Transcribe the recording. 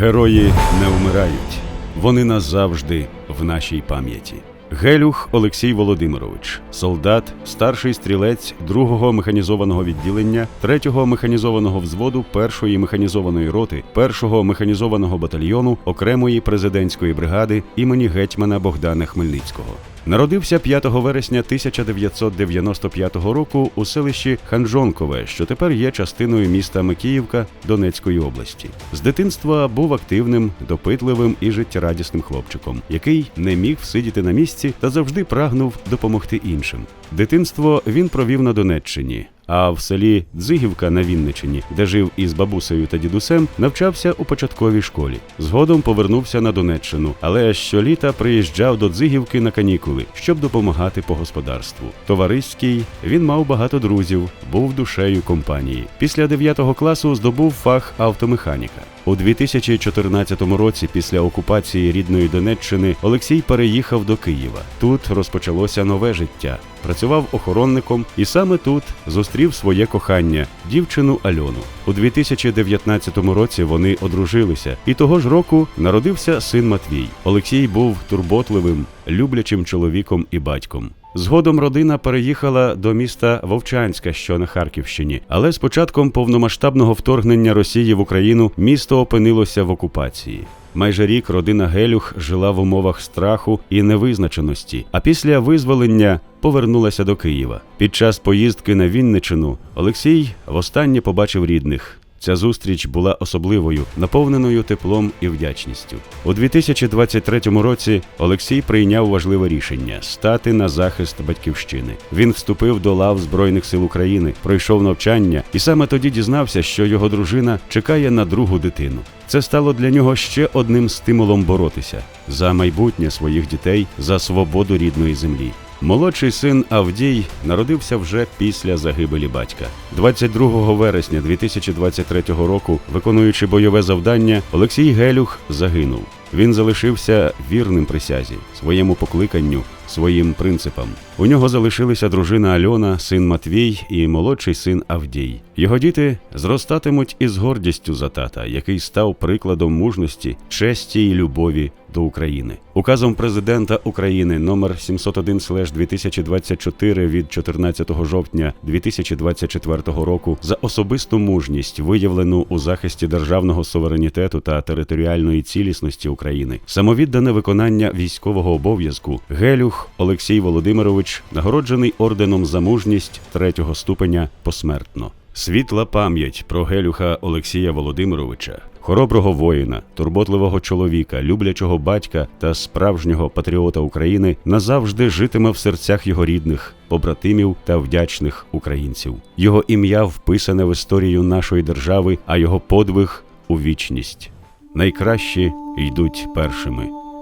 Герої не вмирають, вони назавжди в нашій пам'яті. Гелюх Олексій Володимирович, солдат, старший стрілець 2-го механізованого відділення 3-го механізованого взводу 1-ї механізованої роти 1-го механізованого батальйону окремої президентської бригади імені гетьмана Богдана Хмельницького. Народився 5 вересня 1995 року у селищі Ханжонкове, що тепер є частиною міста Микіївка Донецької області. З дитинства був активним, допитливим і життєрадісним хлопчиком, який не міг всидіти на місці та завжди прагнув допомогти іншим. Дитинство він провів на Донеччині. А в селі Дзигівка на Вінничині, де жив із бабусею та дідусем, навчався у початковій школі. Згодом повернувся на Донеччину, але щоліта приїжджав до Дзигівки на канікули, щоб допомагати по господарству. Товариський він мав багато друзів, був душею компанії. Після 9 класу здобув фах автомеханіка. У 2014 році, після окупації рідної Донеччини, Олексій переїхав до Києва. Тут розпочалося нове життя. Працював охоронником і саме тут зустрів своє кохання дівчину Альону. У 2019 році вони одружилися, і того ж року народився син Матвій. Олексій був турботливим, люблячим чоловіком і батьком. Згодом родина переїхала до міста Вовчанська, що на Харківщині, але з початком повномасштабного вторгнення Росії в Україну місто опинилося в окупації. Майже рік родина Гелюх жила в умовах страху і невизначеності, а після визволення повернулася до Києва. Під час поїздки на Вінничину Олексій востаннє побачив рідних. Ця зустріч була особливою, наповненою теплом і вдячністю. У 2023 році Олексій прийняв важливе рішення стати на захист батьківщини. Він вступив до лав Збройних сил України, пройшов навчання і саме тоді дізнався, що його дружина чекає на другу дитину. Це стало для нього ще одним стимулом боротися за майбутнє своїх дітей, за свободу рідної землі. Молодший син Авдій народився вже після загибелі батька. 22 вересня 2023 року, виконуючи бойове завдання, Олексій Гелюх загинув. Він залишився вірним присязі, своєму покликанню, своїм принципам. У нього залишилися дружина Альона, син Матвій і молодший син Авдій. Його діти зростатимуть із гордістю за тата, який став прикладом мужності, честі і любові до України. Указом президента України номер 701/2024 від 14 жовтня 2024 року за особисту мужність, виявлену у захисті державного суверенітету та територіальної цілісності України, самовіддане виконання військового обов'язку Гелюх Олексій Володимирович нагороджений орденом за мужність третього ступеня посмертно. Світла пам'ять про Гелюха Олексія Володимировича, хороброго воїна, турботливого чоловіка, люблячого батька та справжнього патріота України назавжди житиме в серцях його рідних, побратимів та вдячних українців. Його ім'я вписане в історію нашої держави, а його подвиг у вічність. Найкращі йдуть першими.